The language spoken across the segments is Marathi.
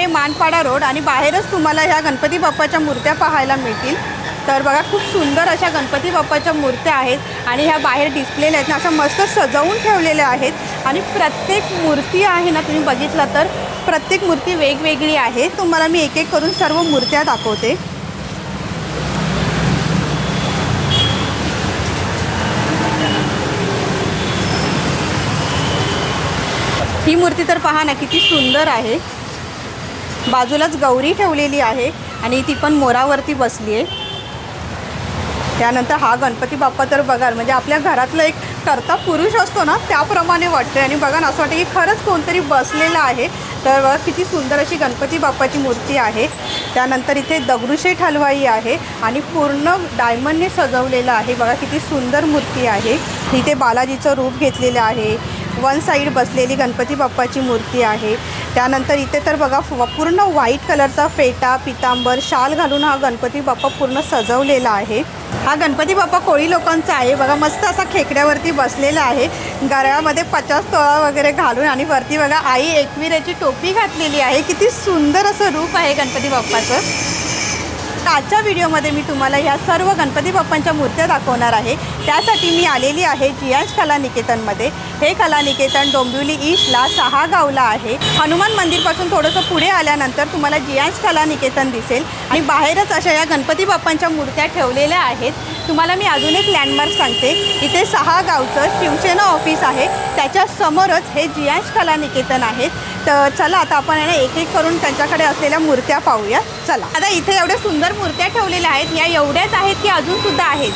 आहे मानपाडा रोड आणि बाहेरच तुम्हाला ह्या गणपती बाप्पाच्या मूर्त्या पाहायला मिळतील. तर बघा खूप सुंदर अशा गणपती बाप्पाच्या मूर्त्या आहेत आणि ह्या बाहेर डिस्प्लेला आहेत ना अशा मस्त सजवून ठेवलेल्या आहेत. आणि प्रत्येक मूर्ती आहे ना तुम्ही बघितलं तर प्रत्येक मूर्ती वेगवेगळी आहे. तुम्हाला मी एक एक करून सर्व मूर्त्या दाखवते. ही मूर्ती तर पहा ना किती सुंदर आहे. बाजूलाच गौरी ठेवलेली आहे आणि ती पण मोरावरती बसली आहे. त्यानंतर हा गणपती बाप्पा तर बघाल म्हणजे आपल्या घरातलं एक करता पुरुष असतो ना त्याप्रमाणे वाटते आणि बघा ना असं वाटतं की खरंच कोणतरी बसलेलं आहे. तर बघा किती सुंदर अशी गणपती बाप्पाची मूर्ती आहे. त्यानंतर इथे दगडूशेठ हलवाई आहे आणि पूर्ण डायमंडने सजवलेलं आहे. बघा किती सुंदर मूर्ती आहे. इथे बालाजीचं रूप घेतलेलं आहे. वन साईड बसलेली गणपती बाप्पाची मूर्ती आहे. त्यानंतर इथे तर बघा पूर्ण व्हाईट कलरचा फेटा पितांबर शाल घालून हा गणपती बाप्पा पूर्ण सजवलेला आहे. हा गणपती बाप्पा कोळी लोकांचा आहे. बघा मस्त असा खेकड्यावरती बसलेला आहे. गळ्यामध्ये पचास तोळा वगैरे घालून आणि वरती बघा आई एकविराची टोपी घातलेली आहे. किती सुंदर असं रूप आहे गणपती बाप्पाचं. आजच्या व्हिडिओमध्ये मी तुम्हाला ह्या सर्व गणपती बाप्पांच्या मूर्त्या दाखवणार आहे. त्यासाठी मी आलेली आहे जियाज कला निकेतनमध्ये हे कला निकेतन डोंबिवली ईस्टला सहा गावला आहे. हनुमान मंदिरपासून थोडंसं पुढे आल्यानंतर तुम्हाला जियाज कला निकेतन दिसेल. आणि बाहेरच अशा या गणपती बाप्पांच्या मूर्त्या ठेवलेल्या आहेत. तुम्हाला मी अजून एक लँडमार्क सांगते. इथे सहा गावचं शिवसेना ऑफिस आहे. त्याच्या समोरच हे जियांश कला निकेतन आहे. तर चला आता आपण आहे ना एक एक करून त्यांच्याकडे असलेल्या मूर्त्या पाहूया. चला. आता इथे एवढ्या सुंदर मूर्त्या ठेवलेल्या आहेत. या एवढ्याच आहेत की अजून सुद्धा आहेत?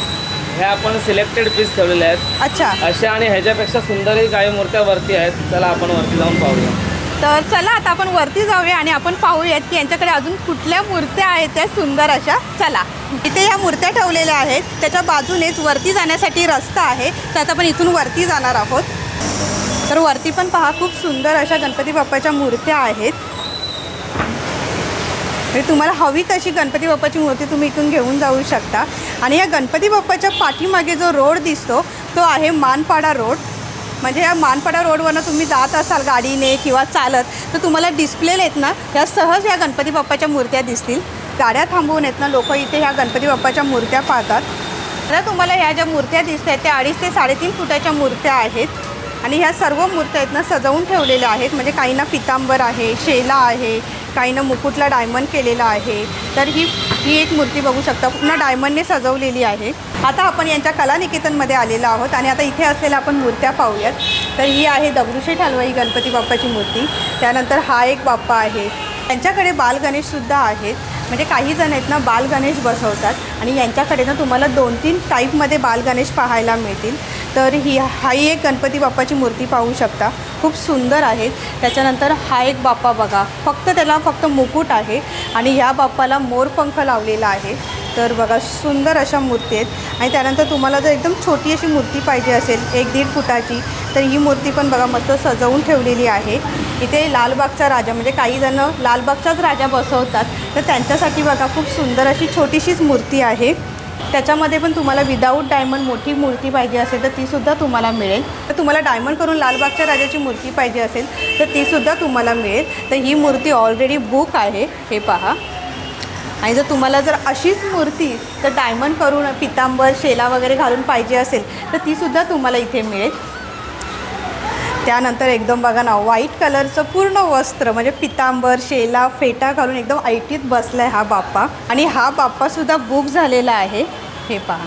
हे आपण सिलेक्टेड पीस ठेवलेले आहेत. अच्छा. अशा आणि ह्याच्यापेक्षा सुंदरही काही मूर्त्या वरती आहेत. चला आपण वरती जाऊन पाहूया. तर चला आता आपण वरती जाऊया आणि आपण पाहूयात की यांच्याकडे अजून कुठल्या मूर्त्या आहेत त्या सुंदर अशा. चला. इथे या मूर्त्या ठेवलेल्या आहेत. त्याच्या बाजूनेच वरती जाण्यासाठी रस्ता आहे. तर आता आपण इथून वरती जाणार आहोत. तर वरती पण पहा खूप सुंदर अशा गणपती बाप्पाच्या मूर्त्या आहेत. म्हणजे तुम्हाला हवी तशी गणपती बाप्पाची मूर्ती तुम्ही इथून घेऊन जाऊ शकता. आणि या गणपती बाप्पाच्या पाठीमागे जो रोड दिसतो तो आहे मानपाडा रोड. म्हणजे या मानपाडा रोडवरनं तुम्ही जात असाल गाडीने किंवा चालत तर तुम्हाला डिस्प्लेला आहेत ना या सहज या गणपती बाप्पाच्या मूर्त्या दिसतील. गाड्या थांबवून आहेत ना लोक इथे ह्या गणपती बाप्पाच्या मूर्त्या पाहतात. तर तुम्हाला ह्या ज्या मूर्त्या दिसत आहेत त्या अडीच ते साडेतीन फुटाच्या मूर्त्या आहेत. आणि ह्या सर्व मूर्त्या आहेत ना सजवून ठेवलेल्या आहेत. म्हणजे काहींना पितांबर आहे शेला आहे काहीनं मुकुटला डायमंड केलेला आहे. तर ही ही एक मूर्ती बघू शकता. पूर्ण डायमंडने सजवलेली आहे. आता आपण यांच्या कलानिकेतनमध्ये आलेलो आहोत आणि आता इथे असलेल्या आपण मूर्त्या पाहूयात. तर ही आहे दगडूशेठ हलवाई गणपती बाप्पाची मूर्ती. त्यानंतर हा एक बाप्पा आहे. त्यांच्याकडे बाल गणेशसुद्धा आहेत. म्हणजे काही जण आहेत ना बाल गणेश बसवतात. आणि यांच्याकडे ना तुम्हाला दोन तीन टाईपमध्ये बाल गणेश पाहायला मिळतील. तर ही हाही एक गणपती बाप्पाची मूर्ती पाहू शकता. खूप सुंदर आहेत. त्याच्यानंतर हा एक बाप्पा बघा. फक्त त्याला फक्त मुकुट आहे आणि ह्या बाप्पाला मोरपंख लावलेला आहे. तर बघा सुंदर अशा मूर्ती आहेत. आणि त्यानंतर तुम्हाला जर एकदम छोटी अशी मूर्ती पाहिजे असेल एक दीड फुटाची तर ही मूर्ती पण बघा मस्त सजवून ठेवलेली आहे. इथे लालबागचा राजा म्हणजे काही जणं लालबागचाच राजा बसवतात. तर त्यांच्यासाठी बघा खूप सुंदर अशी छोटीशीच मूर्ती आहे. त्याच्यामध्ये पण तुम्हाला विदाऊट डायमंड मोठी मूर्ती पाहिजे असेल तर तीसुद्धा तुम्हाला मिळेल. तर तुम्हाला डायमंड करून लालबागच्या राजाची मूर्ती पाहिजे असेल तर तीसुद्धा तुम्हाला मिळेल. तर ही मूर्ती ऑलरेडी बुक आहे हे पहा. आणि जर तुम्हाला जर अशीच मूर्ती तर डायमंड करून पितांबर शेला वगैरे घालून पाहिजे असेल तर तीसुद्धा तुम्हाला इथे मिळेल. त्यानंतर एकदम बघा ना व्हाईट कलरचं पूर्ण वस्त्र म्हणजे पितांबर शेला फेटा घालून एकदम ऐटीत बसला आहे हा बाप्पा. आणि हा बाप्पासुद्धा बुक झालेला आहे. हे पहा.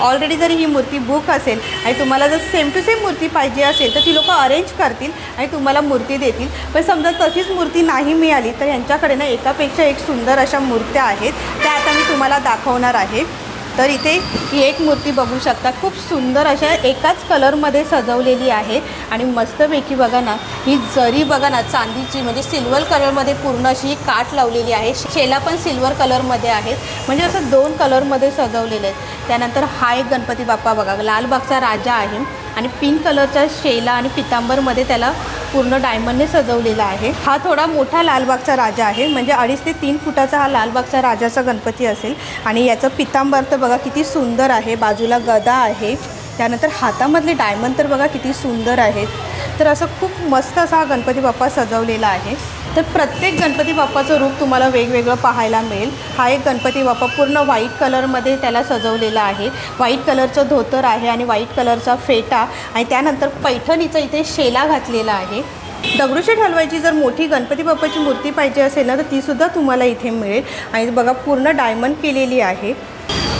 ऑलरेडी जरी ही मूर्ती बुक असेल आणि तुम्हाला जर सेम टू सेम मूर्ती पाहिजे असेल तर ती लोक अरेंज करतील आणि तुम्हाला मूर्ती देतील. पण समजा तशीच मूर्ती नाही मिळाली तर यांच्याकडे ना एकापेक्षा एक सुंदर अशा मूर्त्या आहेत. त्या आता मी तुम्हाला दाखवणार आहे. तर इथे ही एक मूर्ती बघू शकता. खूप सुंदर अशा एकाच कलरमध्ये सजवलेली आहे. आणि मस्तपैकी बघा ना ही जरी बघा ना चांदीची म्हणजे सिल्वर कलरमध्ये पूर्ण अशी ही काठ लावलेली आहे. शेला पण सिल्वर कलरमध्ये आहेत. म्हणजे असं दोन कलरमध्ये सजवलेले आहेत. त्यानंतर हा एक गणपती बाप्पा बघा लालबागचा राजा आहे. आणि पिंक कलरच्या शेला आणि पितांबरमध्ये त्याला पूर्ण डायमंडने सजवलेला आहे. हा थोडा मोठा लालबागचा राजा आहे. म्हणजे अडीच ते तीन फुटाचा हा लालबागचा राजाचा गणपती असेल. आणि याचं पितांबर तर बघा किती सुंदर आहे. बाजूला गदा आहे. त्यानंतर हातामधले डायमंड तर बघा किती सुंदर आहेत. तर असं खूप मस्त असा हा गणपती बाप्पा सजवलेला आहे. तर प्रत्येक गणपती बाप्पाचं रूप तुम्हाला वेगवेगळं पाहायला मिळेल. हा एक गणपती बाप्पा पूर्ण व्हाईट कलरमध्ये त्याला सजवलेला आहे. व्हाईट कलरचं धोतर आहे आणि व्हाईट कलरचा फेटा आणि त्यानंतर पैठणीचा इथे शेला घातलेला आहे. दगडूशेठ हलवायची जर मोठी गणपती बाप्पाची मूर्ती पाहिजे असेल ना तर तीसुद्धा तुम्हाला इथे मिळेल. आणि बघा पूर्ण डायमंड केलेली आहे.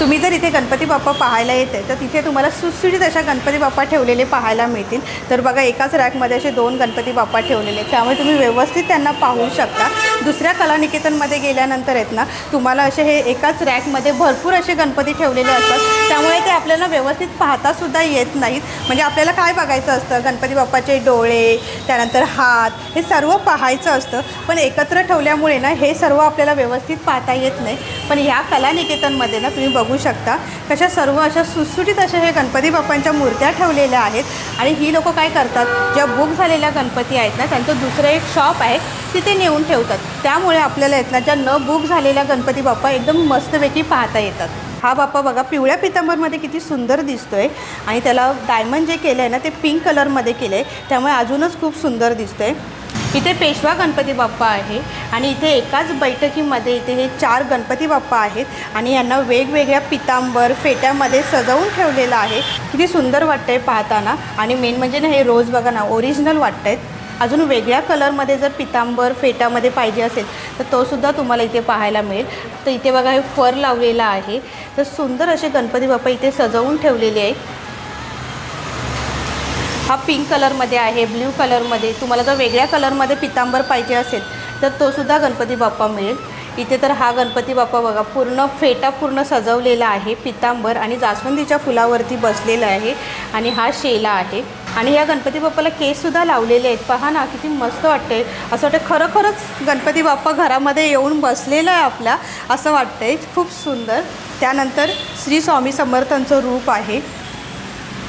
तुम्ही जर इथे गणपती बाप्पा पाहायला येते तर तिथे तुम्हाला सुटसुटीत अशा गणपती बाप्पा ठेवलेले पाहायला मिळतील. तर बघा एकाच रॅकमध्ये असे दोन गणपती बाप्पा ठेवलेले त्यामुळे तुम्ही व्यवस्थित त्यांना पाहू शकता. दुसऱ्या कलानिकेतनमध्ये गेल्यानंतर आहेत ना तुम्हाला असे हे एकाच रॅकमध्ये भरपूर असे गणपती ठेवलेले असतात. त्यामुळे ते आपल्याला व्यवस्थित पाहतासुद्धा येत नाहीत. म्हणजे आपल्याला काय बघायचं असतं? गणपती बाप्पाचे डोळे त्यानंतर हात हे सर्व पाहायचं असतं. पण एकत्र ठेवल्यामुळे ना हे सर्व आपल्याला व्यवस्थित पाहता येत नाही. पण ह्या कलानिकेतनमध्ये ना तुम्ही बघू शकता कशा सर्व अशा सुटसुटीत अशा हे गणपती बाप्पांच्या मूर्त्या ठेवलेल्या आहेत. आणि ही लोक काय करतात? ज्या बुक झालेल्या गणपती आहेत ना त्यांचं दुसरं एक शॉप आहे तिथे नेऊन ठेवतात. त्यामुळे आपल्याला आहेत ना ज्या न बुक झालेल्या गणपती बाप्पा एकदम मस्तपैकी पाहता येतात. हा बाप्पा बघा पिवळ्या पितांबरमध्ये किती सुंदर दिसतोय आणि त्याला डायमंड जे केलं आहे ना ते पिंक कलरमध्ये केलं आहे त्यामुळे अजूनच खूप सुंदर दिसतंय. इथे पेशवा गणपती बाप्पा आहे आणि इथे एकाच बैठकीमध्ये इथे हे चार गणपती बाप्पा आहेत आणि यांना वेगवेगळ्या पितांबर फेट्यामध्ये सजवून ठेवलेलं आहे. किती सुंदर वाटतंय पाहताना आणि मेन म्हणजे ना हे रोज बघा ना ओरिजिनल वाटत आहेत अजून वेगळ्या कलरमध्ये जर पितांबर फेटामध्ये पाहिजे असेल तर तोसुद्धा तुम्हाला इथे पाहायला मिळेल. तर इथे बघा हे फर लावलेला आहे. तर सुंदर असे गणपती बाप्पा इथे सजवून ठेवलेले आहे हा पिंक कलरमध्ये आहे ब्ल्यू कलरमध्ये तुम्हाला जर वेगळ्या कलरमध्ये पितांबर पाहिजे असेल तर तोसुद्धा गणपती बाप्पा मिळेल. इथे तर हा गणपती बाप्पा बघा पूर्ण फेटा पूर्ण सजवलेला आहे पितांबर आणि जास्वंदीच्या फुलावरती बसलेला आहे आणि हा शेला आहे. आणि या गणपती बाप्पाला केससुद्धा लावलेले आहेत. पहा ना किती मस्त वाटते असं वाटतं खरोखरच गणपती बाप्पा घरामध्ये येऊन बसलेला आहे आपल्या असं वाटतंय. खूप सुंदर. त्यानंतर श्री स्वामी समर्थांचं रूप आहे.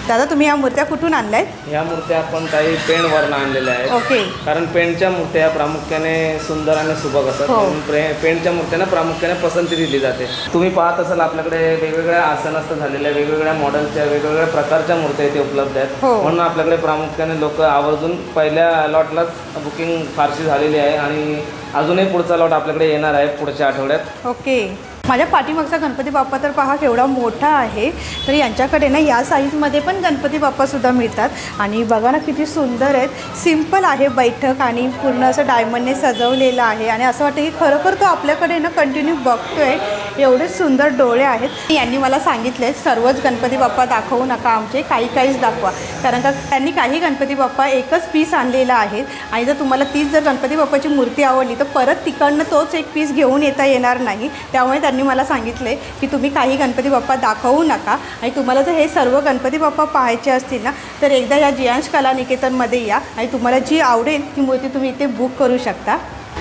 दादा तुम्ही या मूर्त्या कुठून आणल्या आहेत ह्या मूर्त्या आपण काही पेंटवरनं आणलेल्या आहेत. ओके. कारण पेंटच्या मूर्त्या प्रामुख्याने सुंदर आणि सुबक असतात. हो. म्हणून प्रे पेंटच्या मूर्त्यांना प्रामुख्याने पसंती दिली जाते. तुम्ही पाहत असाल आपल्याकडे वेगवेगळ्या आसनस्थ झालेल्या वेगवेगळ्या मॉडेलच्या वेगवेगळ्या प्रकारच्या मूर्त्या इथे उपलब्ध आहेत. हो. म्हणून आपल्याकडे प्रामुख्याने लोक आवर्जून पहिल्या लॉटलाच बुकिंग फारशी झालेली आहे आणि अजूनही पुढचा लॉट आपल्याकडे येणार आहे पुढच्या आठवड्यात. ओके. माझ्या पाठीमागचा गणपती बाप्पा तर पहा केवढा मोठा आहे. तर यांच्याकडे ना या साईजमध्ये पण गणपती बाप्पासुद्धा मिळतात. आणि बघा ना किती सुंदर आहेत. सिंपल आहे बैठक आणि पूर्ण असं डायमंडने सजवलेलं आहे. आणि असं वाटतं की खरोखर तो आपल्याकडे ना कंटिन्यू बघतो आहे एवढे सुंदर डोळे आहेत. यांनी मला सांगितले सर्वच गणपती बाप्पा दाखवू नका आमचे काही काहीच दाखवा. कारण का त्यांनी काही गणपती बाप्पा एकच पीस आणलेला आहे. आणि जर तुम्हाला तीच जर गणपती बाप्पाची मूर्ती आवडली तर परत तिकडनं तोच एक पीस घेऊन येता येणार नाही. त्यामुळे त्यांनी मला सांगितले की तुम्ही काही गणपती बाप्पा दाखवू नका. आणि तुम्हाला जर हे सर्व गणपती बाप्पा पाहायचे असतील ना तर एकदा या जियांश कला निकेतनमध्ये या. आणि तुम्हाला जी आवडेल ती मूर्ती तुम्ही इथे बुक करू शकता.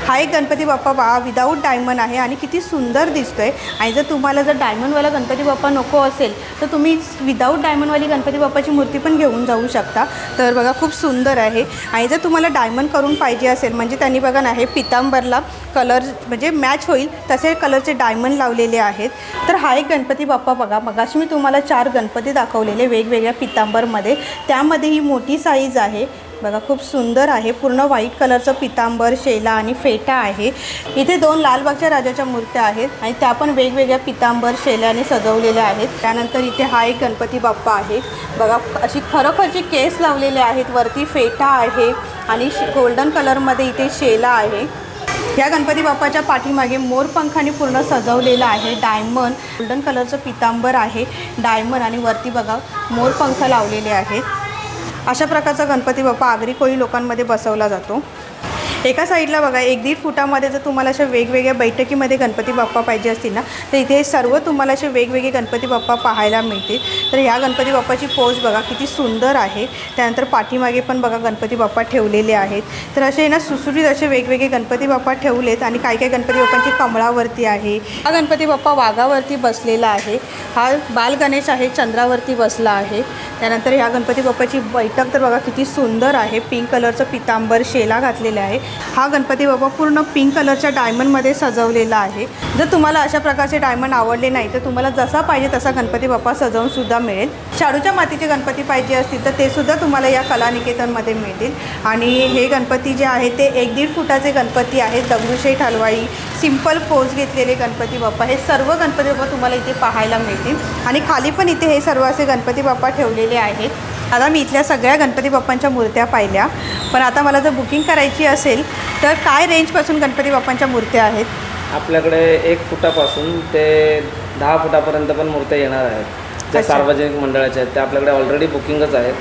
हा एक गणपती बाप्पा बा विदाऊट डायमंड आहे आणि किती सुंदर दिसतोय. आणि जर तुम्हाला जर डायमंडवाला गणपती बाप्पा नको असेल तर तुम्ही विदाऊट डायमंडवाली गणपती बाप्पाची मूर्ती पण घेऊन जाऊ शकता. तर बघा खूप सुंदर आहे. आणि जर तुम्हाला डायमंड करून पाहिजे असेल म्हणजे त्यांनी बघा ना हे पितांबरला कलर म्हणजे मॅच होईल तसे कलरचे डायमंड लावलेले आहेत. तर हा एक गणपती बाप्पा बघा. मगाशी मी तुम्हाला चार गणपती दाखवलेले वेगवेगळ्या पितांबरमध्ये. त्यामध्ये ही मोठी साईज आहे. बघा खूप सुंदर आहे. पूर्ण व्हाईट कलरचं पितांबर शेला आणि फेटा आहे. इथे दोन लालबागच्या राजाच्या मूर्त्या आहेत आणि त्या पण वेगवेगळ्या पितांबर शेल्याने सजवलेल्या आहेत. त्यानंतर इथे हा एक गणपती बाप्पा आहे. बघा अशी खरोखरची केस लावलेले आहेत वरती फेटा आहे आणि गोल्डन कलरमध्ये इथे शेला आहे. या गणपती बाप्पाच्या पाठीमागे मोरपंखाने पूर्ण सजवलेलं आहे डायमंड गोल्डन कलरचं पितांबर आहे डायमंड आणि वरती बघा मोरपंख लावलेले आहेत. अशा प्रकारचा गणपती बाप्पा आगरी कोळी लोकांमध्ये बसवला जातो. एका साईडला बघा एक दीड फुटामध्ये जर तुम्हाला अशा वेगवेगळ्या बैठकीमध्ये गणपती बाप्पा पाहिजे असतील ना तर इथे सर्व तुम्हाला असे वेगवेगळे गणपती बाप्पा पाहायला मिळतील. तर ह्या गणपती बाप्पाची पोच बघा किती सुंदर आहे. त्यानंतर पाठीमागे पण बघा गणपती बाप्पा ठेवलेले आहेत. तर असे ना सुसुरीत असे वेगवेगळे गणपती बाप्पा ठेवलेत आणि काही काही गणपती बाप्पांची कमळावरती आहे. हा गणपती बाप्पा वाघावरती बसलेला आहे. हा बालगणेश आहे चंद्रावरती बसला आहे. त्यानंतर ह्या गणपती बाप्पाची बैठक तर बघा किती सुंदर आहे. पिंक कलरचं पितांबर शेला घातलेला आहे. हा गणपती बाप्पा पूर्ण पिंक कलरच्या डायमंडमध्ये सजवलेला आहे. जर तुम्हाला अशा प्रकारचे डायमंड आवडले नाही तर तुम्हाला जसा पाहिजे तसा गणपती बाप्पा सजवून सुद्धा मिळेल. शाडूच्या मातीचे गणपती पाहिजे असतील तर ते सुद्धा तुम्हाला या कलानिकेतनमध्ये मिळतील. आणि हे गणपती जे आहे ते एक दीड फुटाचे गणपती आहेत. दगडूशेठ हलवाई सिंपल पोज घेतलेले गणपती बाप्पा हे सर्व गणपती बाप्पा तुम्हाला इथे पाहायला मिळतील. आणि खाली पण इथे हे सर्व असे गणपती बाप्पा ठेवलेले आहेत. आता मी इथल्या सगळ्या गणपती बाप्पांच्या मूर्त्या पाहिल्या. पण आता मला जर बुकिंग करायची असेल तर काय रेंजपासून गणपती बाप्पांच्या मूर्त्या आहेत? आपल्याकडे एक फुटापासून ते दहा फुटापर्यंत पण मूर्त्या येणार आहेत. ज्या अच्छा. सार्वजनिक मंडळाच्या आहेत त्या आपल्याकडे ऑलरेडी बुकिंगच आहेत.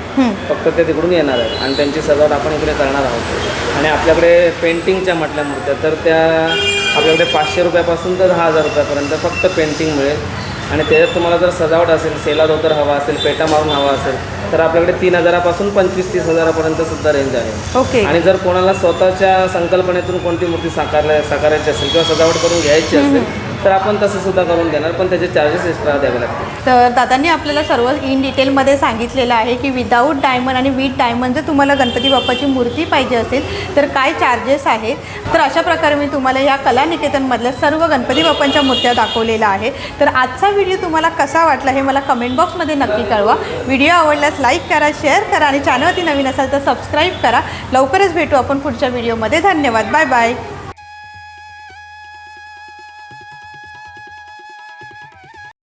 फक्त ते तिकडून येणार आहेत. आणि त्यांची सजावट आपण इकडे करणार आहोत. आणि आपल्याकडे पेंटिंगच्या म्हटल्या मूर्त्या तर त्या आपल्याकडे पाचशे रुपयापासून तर दहा हजार रुपयापर्यंत फक्त पेंटिंग मिळेल. आणि त्याच्यात तुम्हाला जर सजावट असेल सेला धोतर हवा असेल पेटा मारून हवा असेल तर आपल्याकडे तीन हजारापासून पंचवीस तीस हजारापर्यंत सुद्धा रेंज आहे. ओके. आणि जर कोणाला स्वतःच्या संकल्पनेतून कोणती मूर्ती साकारल्या साकारायची असेल किंवा सजावट करून घ्यायची असेल तर आपण तसं सुद्धा करून देणार पण त्याचे चार्जेस एक्स्ट्रा द्यावे लागतील. तर दादांनी आपल्याला सर्व इन डिटेलमध्ये सांगितलेलं आहे की विदाऊट डायमंड आणि विथ डायमंड जर तुम्हाला गणपती बाप्पाची मूर्ती पाहिजे असेल तर काय चार्जेस आहेत? तर अशा प्रकारे मी तुम्हाला या कलानिकेतनमधल्या सर्व गणपती बाप्पांच्या मूर्त्या दाखवलेल्या आहे तर आजचा व्हिडिओ तुम्हाला कसा वाटला हे मला कमेंट बॉक्समध्ये नक्की कळवा. व्हिडिओ आवडल्यास लाईक करा शेअर करा आणि चॅनलवरती नवीन असाल तर सबस्क्राईब करा. लवकरच भेटू आपण पुढच्या व्हिडिओमध्ये धन्यवाद. Bye bye